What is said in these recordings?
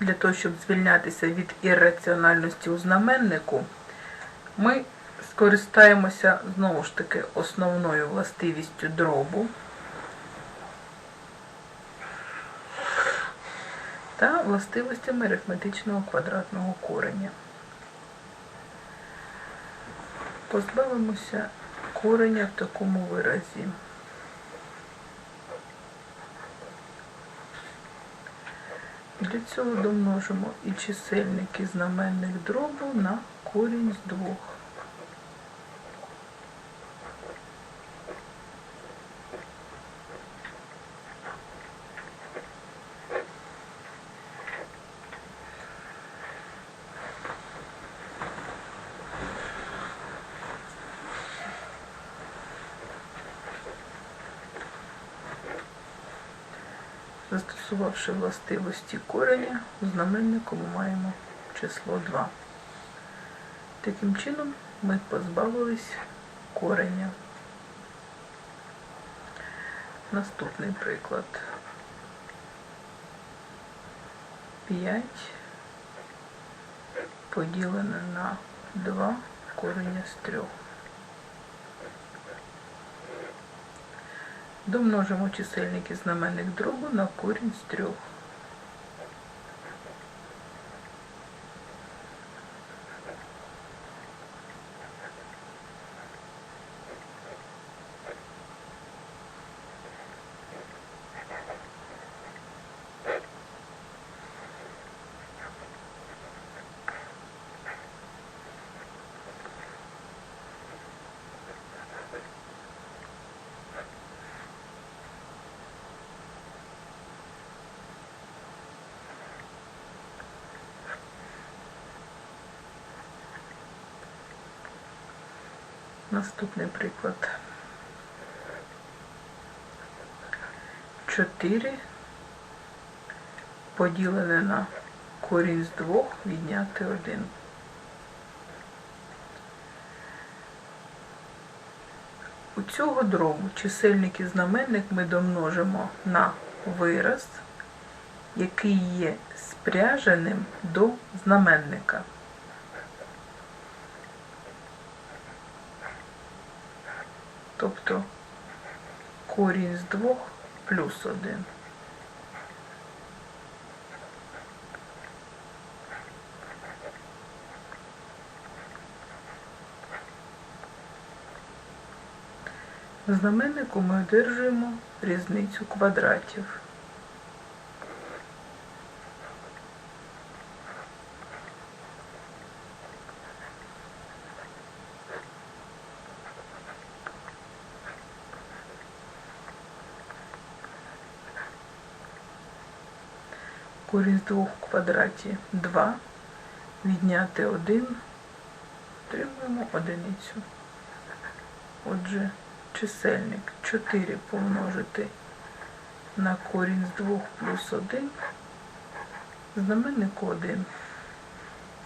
для того, щоб звільнятися від ірраціональності у знаменнику, ми скористаємося знову ж таки основною властивістю дробу та властивостями арифметичного квадратного кореня. Позбавимося кореня в такому виразі. Для цього домножимо і чисельники знаменних дробу на корінь з двох. Застосувавши властивості кореня, у знаменнику ми маємо число 2. Таким чином ми позбавились кореня. Наступний приклад. 5 поділене на 2 корення з 3. Домножимо чисельники знаменник дробу на корінь з трьох. Наступний приклад. 4 поділене на корінь з двох відняти 1. У цього дробу чисельник і знаменник ми домножимо на вираз, який є спряженим до знаменника. Тобто корінь з двох плюс один. Знаменнику ми одержуємо різницю квадратів. Корінь з двох в квадраті 2, відняти 1, отримуємо одиницю. Отже, чисельник 4 помножити на корінь з 2 плюс 1, знаменник 1,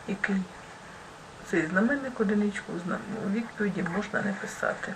який? Цей знаменник одиничку у відповіді можна не писати.